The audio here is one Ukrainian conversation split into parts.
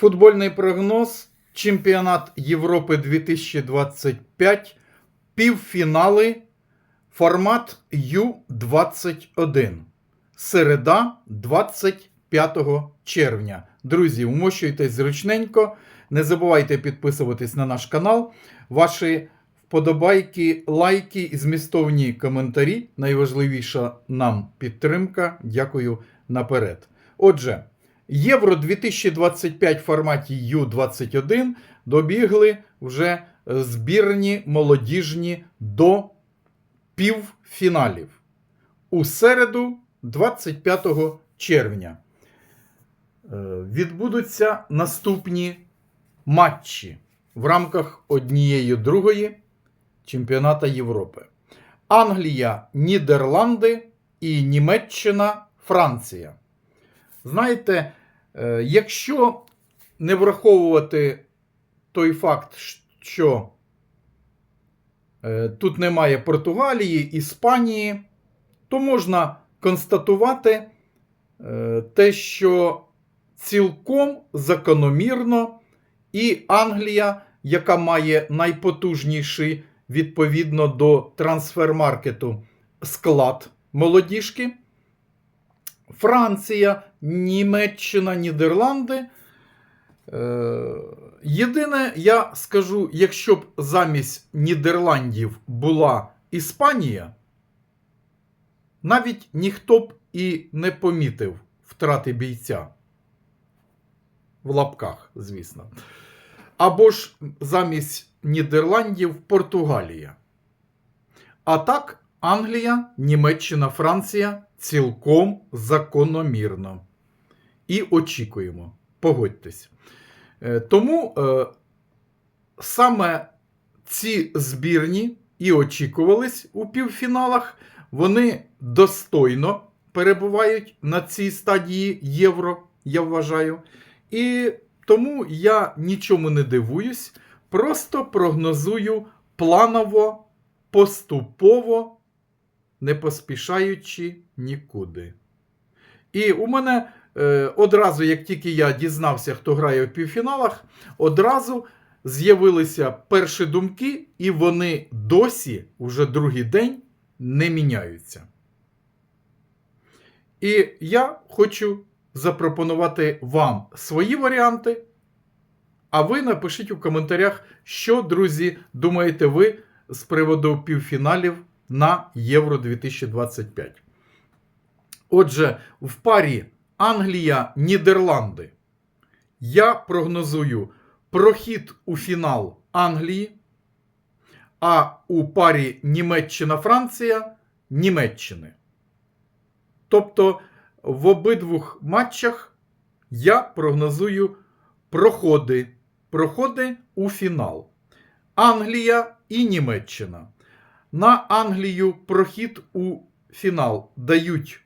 Футбольний прогноз. Чемпіонат Європи 2025. Півфінали. Формат Ю-21. Середа 25 червня. Друзі, умощуйтесь зручненько. Не забувайте підписуватись на наш канал. Ваші вподобайки, лайки і змістовні коментарі. Найважливіша нам підтримка. Дякую наперед. Отже, Євро 2025 в форматі Ю-21 добігли вже збірні молодіжні до півфіналів. У середу, 25 червня, е, відбудуться наступні матчі в рамках однієї другої чемпіоната Європи. Англія, Нідерланди і Німеччина, Франція. Знаєте, якщо не враховувати той факт, що е, тут немає Португалії, Іспанії, то можна констатувати е, те, що цілком закономірно і Англія, яка має найпотужніший відповідно до трансфермаркету склад молодіжки, Франція, Німеччина, Нідерланди. Е, Єдине, я скажу, якщо б замість Нідерландів була Іспанія, навіть ніхто б і не помітив втрати бійця. В лапках, звісно. Або ж замість Нідерландів Португалія. А так, Англія, Німеччина, Франція цілком закономірно. І очікуємо. Погодьтесь. Е, Тому е, саме ці збірні і очікувались у півфіналах. Вони достойно перебувають на цій стадії євро, я вважаю. І тому я нічому не дивуюсь, просто прогнозую планово, поступово, не поспішаючи нікуди. І у мене е, одразу, як тільки я дізнався, хто грає в півфіналах, одразу з'явилися перші думки, і вони досі, уже другий день, не міняються. І я хочу запропонувати вам свої варіанти. А ви напишіть у коментарях, що, друзі, думаєте ви з приводу півфіналів на Євро 2025. Отже, в парі Англія-Нідерланди я прогнозую прохід у фінал Англії, а у парі Німеччина-Франція Німеччини. Тобто в обидвох матчах я прогнозую проходи, проходи у фінал. Англія і Німеччина. На Англію прохід у фінал дають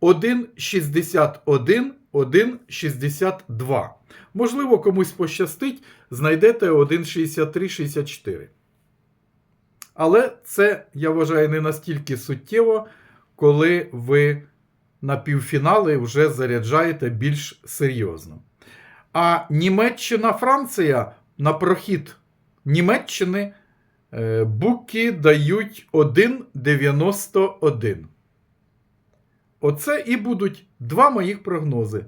1,61, 1,62. Можливо, комусь пощастить, знайдете 1,63-64. Але це, я вважаю, не настільки суттєво, коли ви на півфінали вже заряджаєте більш серйозно. А Німеччина, Франція на прохід Німеччини буки дають 1,91. Оце і будуть два моїх прогнози: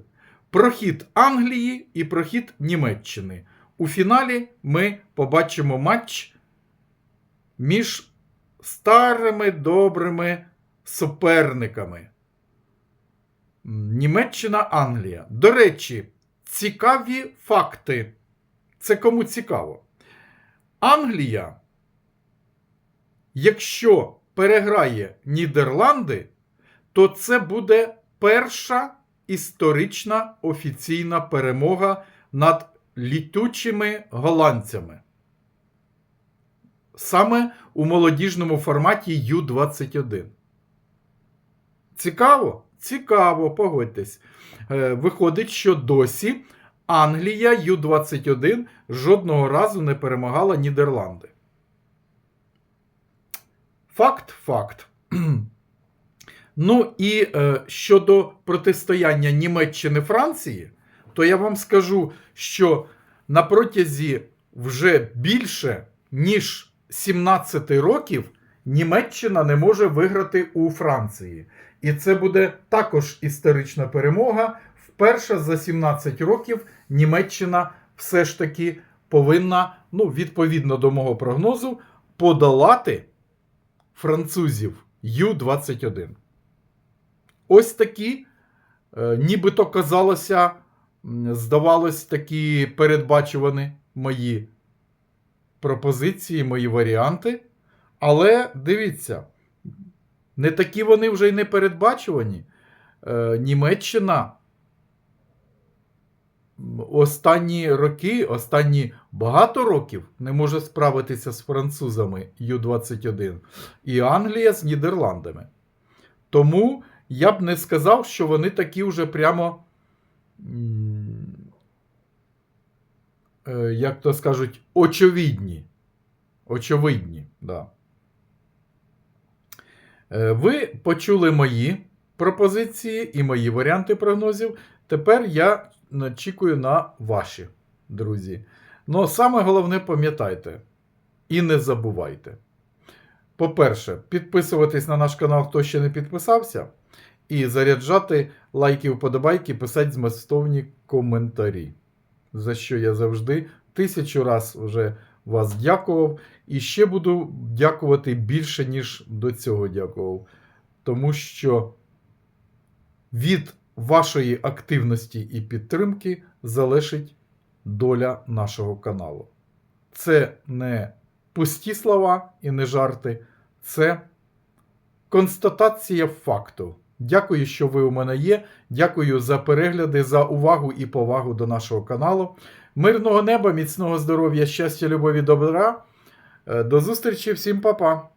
прохід Англії і прохід Німеччини. У фіналі ми побачимо матч між старими добрими суперниками. Німеччина-Англія. До речі, цікаві факти. Це кому цікаво. Англія, якщо переграє Нідерланди, то це буде перша історична офіційна перемога над літучими голландцями. Саме у молодіжному форматі Ю-21. Цікаво? Цікаво, погодьтесь. Е, Виходить, що досі Англія Ю-21 жодного разу не перемагала Нідерланди. Факт, факт. Ну і е, щодо протистояння Німеччини Франції, то я вам скажу, що на протязі вже більше ніж 17 років Німеччина не може виграти у Франції. І це буде також історична перемога. Вперше за 17 років Німеччина все ж таки повинна, ну, відповідно до мого прогнозу, подолати французів Ю-21. Ось такі, е, нібито казалося, здавалось, такі передбачувані мої пропозиції, мої варіанти. Але дивіться, не такі вони вже й не передбачувані. Е, Німеччина останні роки, останні багато років не може справитися з французами Ю-21 і Англія з Нідерландами. Тому я б не сказав, що вони такі вже прямо, е, як то скажуть, очевидні. Очевидні, да. Е, Ви почули мої пропозиції і мої варіанти прогнозів. Тепер я очікую на ваші, друзі. Ну, саме головне, пам'ятайте і не забувайте. По-перше, підписуватись на наш канал, хто ще не підписався, і заряджати лайки, вподобайки, писати змістовні коментарі. За що я завжди тисячу раз вже вас дякував. І ще буду дякувати більше, ніж до цього дякував. Тому що від вашої активності і підтримки залежить доля нашого каналу. Це не пусті слова і не жарти, це констатація факту. Дякую, що ви у мене є. Дякую за перегляди, за увагу і повагу до нашого каналу. Мирного неба, міцного здоров'я, щастя, любові, добра. Е, До зустрічі, всім па-па!